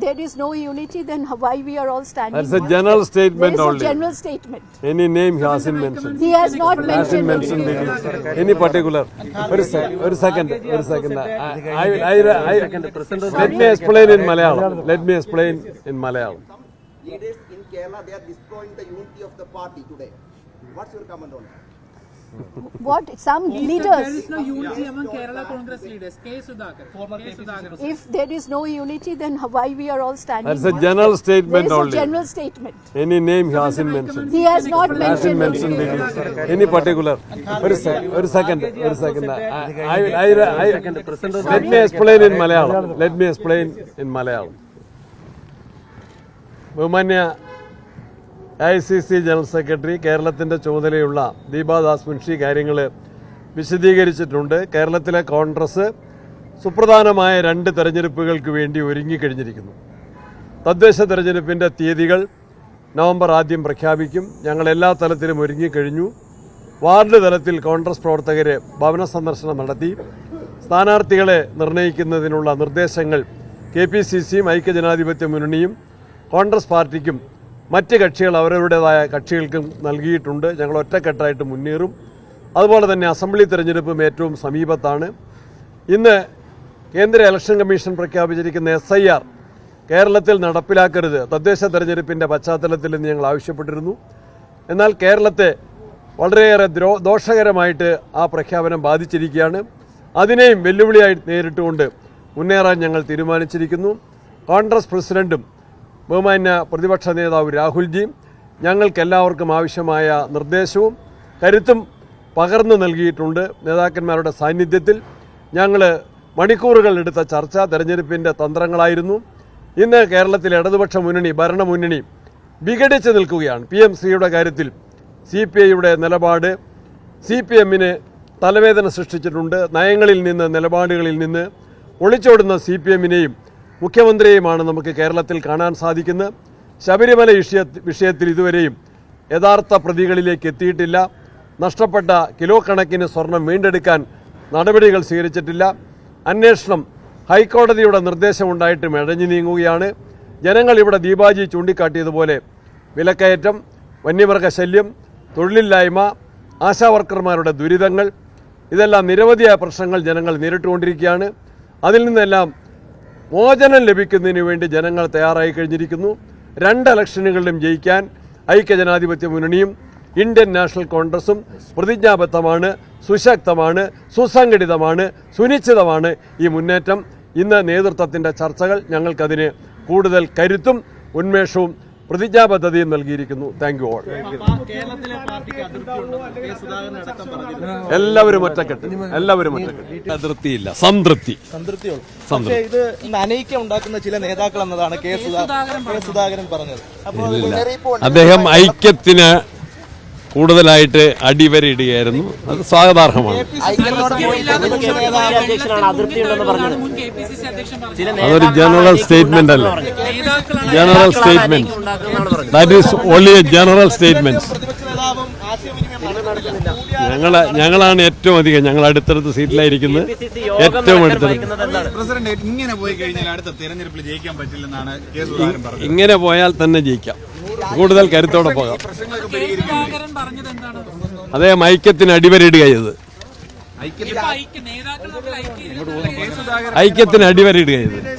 there is no unity, then why we are all standing? That's a general statement there is only. A general statement. Any name he hasn't mentioned. He has not mentioned. Hasn't mentioned any, any particular. One second. One second. One second. I, I, I, I, let me explain in Malayalam. Let me explain in Malayalam. Leaders in Kerala, they are destroying the unity of the party today. What's your comment on that? What some There leaders, is no unity among Kerala Congress leaders. K. Sudhakar. K. Sudhakar. if there is no unity, then why we are all standing? That's a here? general There statement is a only. general statement. Any name he hasn't mentioned. He has not Hasn't mentioned. mentioned any, any particular. ഒരു സെ- ഒരു second ഒരു second let me explain in Malayalam let me explain in Malayalam ബഹുമാന്യ I C C general secretary കേരളത്തിന്റെ ചുമതലയുള്ള ദീപാദാസ് മുൻഷി കാര്യങ്ങൾ വിശദീകരിച്ചിട്ടുണ്ട്. കേരളത്തിലെ കോൺഗ്രസ് സുപ്രധാനമായ രണ്ട് തെരഞ്ഞെടുപ്പുകൾക്ക് വേണ്ടി ഒരുങ്ങിക്കഴിഞ്ഞിരിക്കുന്നു. തദ്ദേശ തെരഞ്ഞെടുപ്പിന്റെ തീയതികൾ നവംബർ ആദ്യം പ്രഖ്യാപിക്കും. ഞങ്ങൾ എല്ലാ തലത്തിലും ഒരുങ്ങിക്കഴിഞ്ഞു. വാർഡ് തലത്തിൽ കോൺഗ്രസ് പ്രവർത്തകർ ഭവന സന്ദർശനം നടത്തി. സ്ഥാനാർത്ഥികളെ നിർണയിക്കുന്നതിനുള്ള നിർദ്ദേശങ്ങൾ കെ പി സി സിയും ഐക്യജനാധിപത്യ മുന്നണിയും കോൺഗ്രസ് പാർട്ടിക്കും മറ്റ് കക്ഷികൾ അവരവരുടേതായ കക്ഷികൾക്കും നൽകിയിട്ടുണ്ട്. ഞങ്ങൾ ഒറ്റക്കെട്ടായിട്ട് മുന്നേറും. അതുപോലെ തന്നെ അസംബ്ലി തെരഞ്ഞെടുപ്പും ഏറ്റവും സമീപത്താണ്. ഇന്ന് കേന്ദ്ര ഇലക്ഷൻ കമ്മീഷൻ പ്രഖ്യാപിച്ചിരിക്കുന്ന എസ് ഐ ആർ കേരളത്തിൽ നടപ്പിലാക്കരുത്. തദ്ദേശ തെരഞ്ഞെടുപ്പിന്റെ പശ്ചാത്തലത്തിൽ നിന്ന് ഞങ്ങൾ ആവശ്യപ്പെട്ടിരുന്നു. എന്നാൽ കേരളത്തെ വളരെയേറെ ദ്രോ ദോഷകരമായിട്ട് ആ പ്രഖ്യാപനം ബാധിച്ചിരിക്കുകയാണ്. അതിനെയും വെല്ലുവിളിയായി നേരിട്ടുകൊണ്ട് മുന്നേറാൻ ഞങ്ങൾ തീരുമാനിച്ചിരിക്കുന്നു. കോൺഗ്രസ് പ്രസിഡന്റും ബഹുമാന്യ പ്രതിപക്ഷ നേതാവ് രാഹുൽജിയും ഞങ്ങൾക്കെല്ലാവർക്കും ആവശ്യമായ നിർദ്ദേശവും കരുത്തും പകർന്നു നൽകിയിട്ടുണ്ട്. നേതാക്കന്മാരുടെ സാന്നിധ്യത്തിൽ ഞങ്ങൾ മണിക്കൂറുകൾ എടുത്ത ചർച്ച തെരഞ്ഞെടുപ്പിന്റെ തന്ത്രങ്ങളായിരുന്നു. ഇന്ന് കേരളത്തിലെ ഇടതുപക്ഷ മുന്നണി ഭരണമുന്നണി വിഘടിച്ച് നിൽക്കുകയാണ്. പി എം ശ്രീയുടെ കാര്യത്തിൽ സി പി ഐയുടെ നിലപാട് സി പി എമ്മിന് തലവേദന സൃഷ്ടിച്ചിട്ടുണ്ട്. നയങ്ങളിൽ നിന്ന് നിലപാടുകളിൽ നിന്ന് ഒളിച്ചോടുന്ന സി പി എമ്മിനെയും മുഖ്യമന്ത്രിയെയുമാണ് നമുക്ക് കേരളത്തിൽ കാണാൻ സാധിക്കുന്നത്. ശബരിമല വിഷയ വിഷയത്തിൽ ഇതുവരെയും യഥാർത്ഥ പ്രതികളിലേക്ക് എത്തിയിട്ടില്ല. നഷ്ടപ്പെട്ട കിലോ കണക്കിന് സ്വർണം വീണ്ടെടുക്കാൻ നടപടികൾ സ്വീകരിച്ചിട്ടില്ല. അന്വേഷണം ഹൈക്കോടതിയുടെ നിർദ്ദേശമുണ്ടായിട്ടും ഇഴഞ്ഞു നീങ്ങുകയാണ്. ജനങ്ങൾ ഇവിടെ ദീപാജി ചൂണ്ടിക്കാട്ടിയതുപോലെ വിലക്കയറ്റം വന്യമൃഗശല്യം തൊഴിലില്ലായ്മ ആശാവർക്കർമാരുടെ ദുരിതങ്ങൾ ഇതെല്ലാം നിരവധിയായ പ്രശ്നങ്ങൾ ജനങ്ങൾ നേരിട്ടുകൊണ്ടിരിക്കുകയാണ്. അതിൽ നിന്നെല്ലാം മോചനം ലഭിക്കുന്നതിന് വേണ്ടി ജനങ്ങൾ തയ്യാറായി കഴിഞ്ഞിരിക്കുന്നു. രണ്ട് ഇലക്ഷനുകളിലും ജയിക്കാൻ ഐക്യജനാധിപത്യ മുന്നണിയും ഇന്ത്യൻ നാഷണൽ കോൺഗ്രസും പ്രതിജ്ഞാബദ്ധമാണ് സുശക്തമാണ് സുസംഘടിതമാണ് സുനിശ്ചിതമാണ് ഈ മുന്നേറ്റം. ഇന്ന് നേതൃത്വത്തിന്റെ ചർച്ചകൾ ഞങ്ങൾക്കതിന് കൂടുതൽ കരുത്തും ഉന്മേഷവും പ്രതിജ്ഞാബദ്ധതയും നൽകിയിരിക്കുന്നു. താങ്ക് യു ഓൾ എല്ലാവരും ഒറ്റക്കെട്ട്. എല്ലാവരും ഒറ്റക്കെട്ട്. അതിർത്തിയില്ല സംതൃപ്തി. സംതൃപ്തി. ഇത് അനൈക്യ ഉണ്ടാക്കുന്ന ചില നേതാക്കൾ എന്നതാണ് കെ സുധാകരൻ പറഞ്ഞത്. അദ്ദേഹം ഐക്യത്തിന് കൂടുതലായിട്ട് അടിവരയിടുകയായിരുന്നു. അത് സ്വാഗതാർഹമാണ്. അതൊരു ജനറൽ സ്റ്റേറ്റ്മെന്റ് അല്ല. General statement that is only a general statement ഞങ്ങൾ ഞങ്ങളാണ് ഏറ്റവും അധികം ഞങ്ങൾ അടുത്തടുത്ത് സീറ്റിലായിരിക്കുന്നത്. ഏറ്റവും അടുത്തടുത്ത് ഇങ്ങനെ പോയാൽ തന്നെ ജയിക്കാം. കൂടുതൽ കരുത്തോടെ പോകാം. അതെ ഐക്യത്തിന് അടിവരയിടുക ഐക്യം ഐക്യത്തിന് അടിവരയിടുക ചെയ്തത്